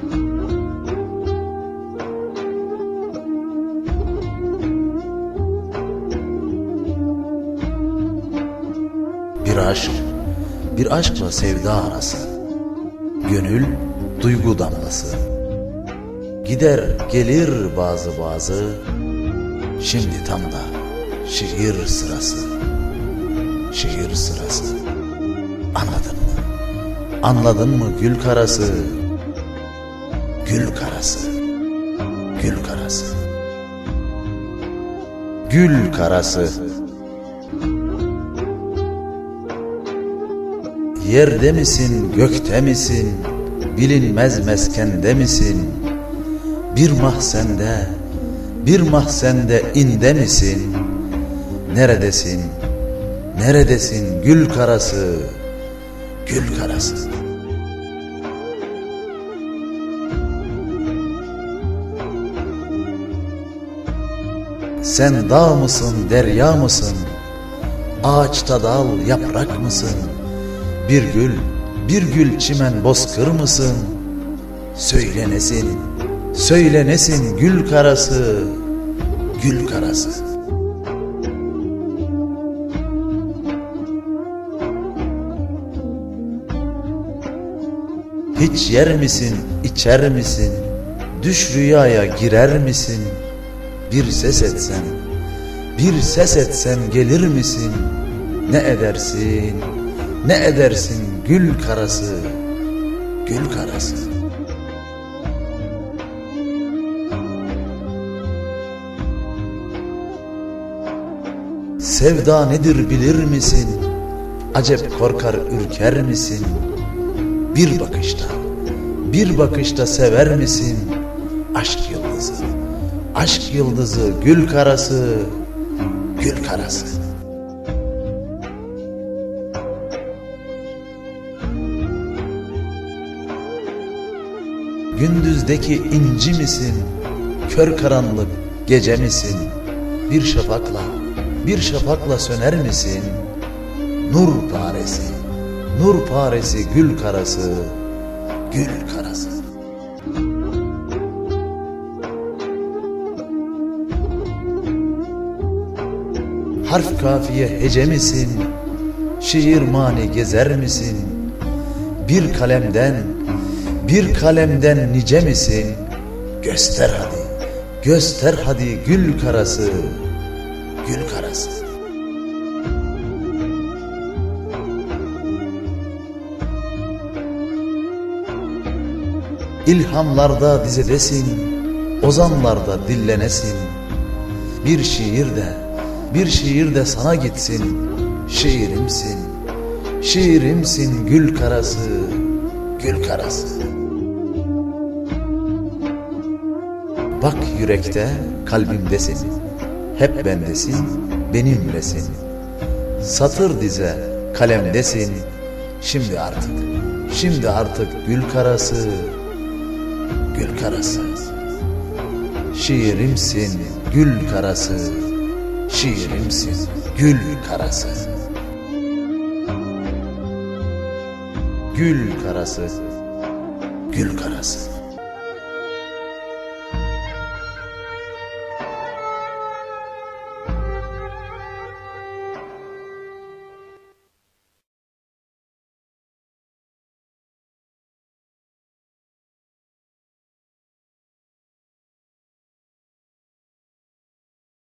Bir aşk, bir aşkla sevda arası. Gönül, duygu damlası. Gider gelir bazı bazı, şimdi tam da şiir sırası. Şiir sırası. Anladın mı? Anladın mı gül karası? Gül karası. Gül karası. Gül karası. Yerde misin, gökte misin? Bilinmez meskende misin? Bir mahzende, bir mahzende inde misin? Neredesin? Neredesin gül karası? Gül karası. Sen dağ mısın, derya mısın? Ağaçta dal, yaprak mısın? Bir gül, bir gül çimen bozkır mısın? Söylenesin, söylenesin gül karası, gül karası. Hiç yer misin, içer misin? Düş rüyaya girer misin? Bir ses etsen, bir ses etsen gelir misin? Ne edersin, ne edersin gül karası, gül karası. Sevda nedir bilir misin? Acep korkar ürker misin? Bir bakışta, bir bakışta sever misin? Aşk yıldızı, aşk yıldızı, gül karası, gül karası. Gündüzdeki inci misin? Kör karanlık gece misin? Bir şafakla, bir şafakla söner misin? Nur paresi, nur paresi gül karası, gül karası. Harf kafiye hece misin? Şiir mani gezer misin? Bir kalemden, bir kalemden nice misin? Göster hadi, göster hadi gül karası, gül karası. İlhamlarda dizedesin, ozanlarda dillenesin. Bir şiir de, bir şiir de sana gitsin. Şiirimsin, şiirimsin gül karası, gül karası. Bak yürekte, kalbimdesin. Hep bendesin, benimlesin. Satır dize, kalemdesin. Şimdi artık, şimdi artık gül karası, gül karası. Şiirimsin, gül karası. Şiirimsin, gül karası. Gül karası, gül karası.